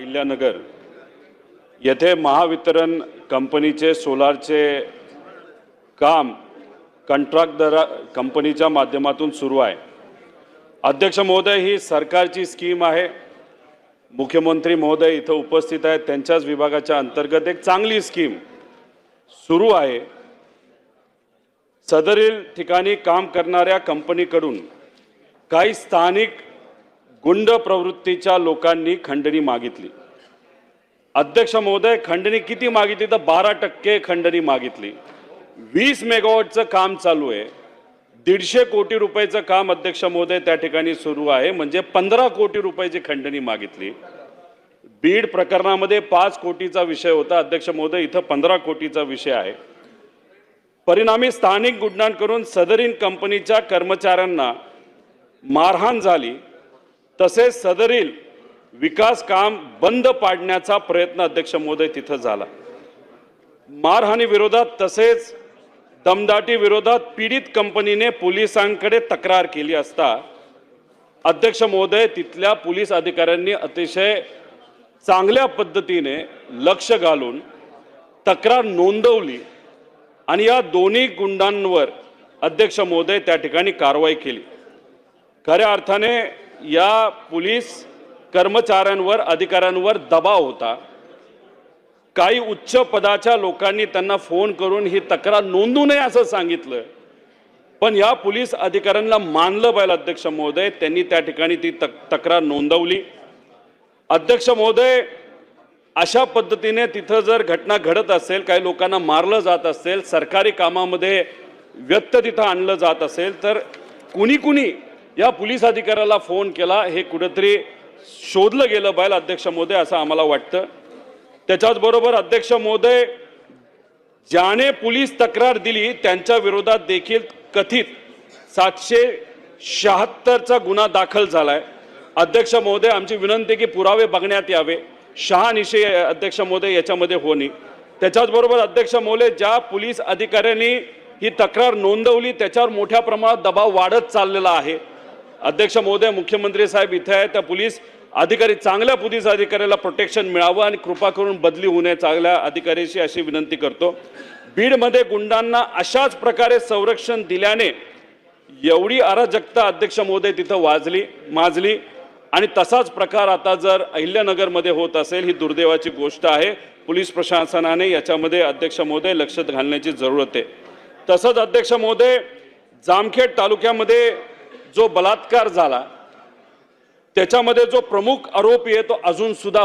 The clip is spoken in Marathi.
अहिल्यानगर. येथे महावितरण कंपनीचे सोलारचे काम कंत्राटदारा कंपनीच्या माध्यमातून सुरू आहे. अध्यक्ष महोदय ही सरकारची स्कीम आहे. मुख्यमंत्री महोदय इथं उपस्थित आहेत. त्यांच्याच विभागाच्या अंतर्गत एक चांगली स्कीम सुरू आहे. सदरील ठिकाणी काम करणाऱ्या कंपनीकडून काही स्थानिक गुंड प्रवृत्तीच्या लोकांनी खंडणी मागितली. अध्यक्ष महोदय खंडणी किती मागितली? तर बारा टक्के खंडणी मागितली. वीस मेगावॉटचं काम चालू आहे. दीडशे कोटी रुपयाचं काम अध्यक्ष महोदय त्या ठिकाणी सुरू आहे. म्हणजे पंधरा कोटी रुपयाची खंडणी मागितली. बीड प्रकरणामध्ये पाच कोटीचा विषय होता. अध्यक्ष महोदय इथं पंधरा कोटीचा विषय आहे. परिणामी स्थानिक गुंडांकडून सदरीन कंपनीच्या कर्मचाऱ्यांना मारहाण झाली. तसेच सदरील विकास काम बंद पाडण्याचा प्रयत्न अध्यक्ष महोदय तिथं झाला. मारहाणी विरोधात तसेच दमदाटी विरोधात पीडित कंपनीने पोलिसांकडे तक्रार केली असता अध्यक्ष महोदय तिथल्या पोलीस अधिकाऱ्यांनी अतिशय चांगल्या पद्धतीने लक्ष घालून तक्रार नोंदवली आणि या दोन्ही गुंडांवर अध्यक्ष महोदय त्या ठिकाणी कारवाई केली. खऱ्या अर्थाने या पोलीस कर्मचाऱ्यांवर अधिकाऱ्यांवर दबाव होता. काही उच्च पदाच्या लोकांनी त्यांना फोन करून ही तक्रार नोंदू नये असं सांगितलं. पण या पोलीस अधिकाऱ्यांना मानलं पाहिजे अध्यक्ष महोदय त्यांनी त्या ठिकाणी ती तक तक्रार नोंदवली. अध्यक्ष महोदय अशा पद्धतीने तिथं जर घटना घडत असेल काही लोकांना मारलं जात असेल सरकारी कामामध्ये व्यक्त तिथं आणलं जात असेल तर कुणी कुणी या पोलीस अधिकाऱ्याला फोन केला. हे कुठेतरी शोधलं गेलं बैल अध्यक्ष महोदय असं आम्हाला वाटतं. त्याच्याचबरोबर अध्यक्ष महोदय ज्याने पोलीस तक्रार दिली त्यांच्या विरोधात देखील कथित सातशे शहात्तरचा गुन्हा दाखल झालाय. अध्यक्ष महोदय आमची विनंती की पुरावे बघण्यात यावे. शहानिशे अध्यक्ष महोदय याच्यामध्ये होणे त्याच्याचबरोबर अध्यक्ष महोदय ज्या पोलीस अधिकाऱ्यांनी ही तक्रार नोंदवली त्याच्यावर मोठ्या प्रमाणात दबाव वाढत चाललेला आहे. अध्यक्ष महोदय मुख्यमंत्री साहेब इथे आहे त्या पोलीस अधिकारी चांगल्या पोलीस अधिकाऱ्याला प्रोटेक्शन मिळावं आणि कृपा करून बदली होऊ नये चांगल्या अधिकाऱ्याशी अशी विनंती करतो. बीडमध्ये गुंडांना अशाच प्रकारे संरक्षण दिल्याने एवढी अराजकता अध्यक्ष महोदय तिथं वाजली माजली. आणि तसाच प्रकार आता जर अहिल्यानगरमध्ये होत असेल ही दुर्दैवाची गोष्ट आहे. पोलीस प्रशासनाने याच्यामध्ये अध्यक्ष महोदय लक्षात घालण्याची जरूरत आहे. तसंच अध्यक्ष महोदय जामखेड तालुक्यामध्ये जो बलात्कार झाला त्याच्यामध्ये जो प्रमुख आरोपी आहे तो अजून सुद्धा